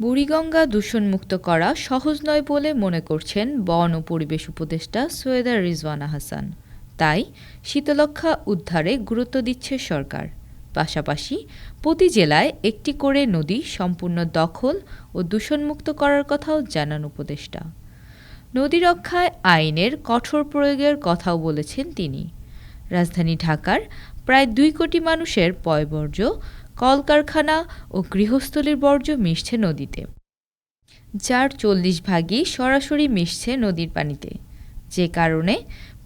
বুড়িগঙ্গা দূষণমুক্ত করা সহজ নয় বলে মনে করছেন বন ও পরিবেশ উপদেষ্টা সৈয়দা রিজওয়ানা হাসান। তাই শীতলক্ষ্যা উদ্ধারে গুরুত্ব দিচ্ছে সরকার। পাশাপাশি প্রতি জেলায় একটি করে নদী সম্পূর্ণ দখল ও দূষণমুক্ত করার কথাও জানান উপদেষ্টা। নদী রক্ষায় আইনের কঠোর প্রয়োগের কথাও বলেছেন তিনি। রাজধানী ঢাকার প্রায় দুই কোটি মানুষের পয়বর্জ্য কলকারখানা ও গৃহস্থলীর বর্জ্য মিশছে নদীতে, যার চল্লিশ ভাগই সরাসরি মিশছে নদীর পানিতে। যে কারণে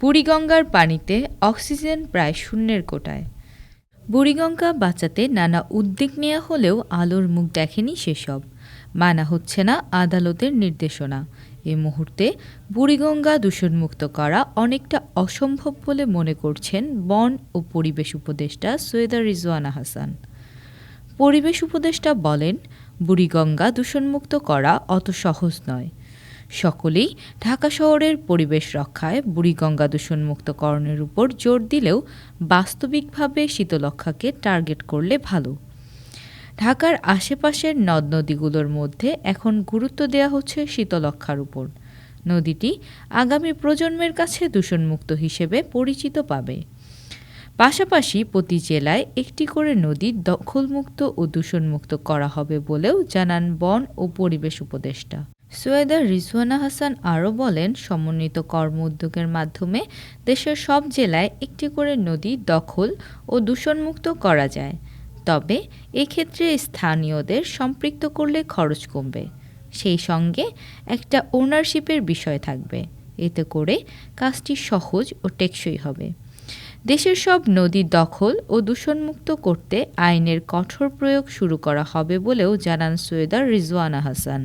বুড়িগঙ্গার পানিতে অক্সিজেন প্রায় শূন্যের কোটায়। বুড়িগঙ্গা বাঁচাতে নানা উদ্যোগ নেওয়া হলেও আলোর মুখ দেখেনি সেসব। মানা হচ্ছে না আদালতের নির্দেশনা। এ মুহূর্তে বুড়িগঙ্গা দূষণমুক্ত করা অনেকটা অসম্ভব বলে মনে করছেন বন ও পরিবেশ উপদেষ্টা সৈয়দা রিজওয়ানা হাসান। পরিবেশ উপদেষ্টা বলেন বুড়িগঙ্গা দূষণমুক্ত করা অত সহজ নয়। সকলেই ঢাকা শহরের পরিবেশ রক্ষায় বুড়িগঙ্গা দূষণমুক্তকরণের উপর জোর দিলেও বাস্তবিকভাবে শীতলক্ষাকে টার্গেট করলে ভালো। ঢাকার আশেপাশের নদ নদীগুলোর মধ্যে এখন গুরুত্ব দেওয়া হচ্ছে শীতলক্ষার উপর। নদীটি আগামী প্রজন্মের কাছে দূষণমুক্ত হিসেবে পরিচিত পাবে। পাশাপাশি প্রতি জেলায় একটি করে নদী দখলমুক্ত ও দূষণমুক্ত করা হবে বলেও জানান বন ও পরিবেশ উপদেষ্টা। সৈয়দা রিজওয়ানা হাসান আরও বলেন, সমন্বিত কর্ম উদ্যোগের মাধ্যমে দেশের সব জেলায় একটি করে নদী দখল ও দূষণমুক্ত করা যায়। তবে এক্ষেত্রে স্থানীয়দের সম্পৃক্ত করলে খরচ কমবে। সেই সঙ্গে একটা ওনারশিপের বিষয় থাকবে। এতে করে কাজটি সহজ ও টেকসই হবে। দেশের সব নদী দখল ও দূষণমুক্ত করতে আইনের কঠোর প্রয়োগ শুরু করা হবে বলেও জানান সৈয়দা রিজওয়ানা হাসান।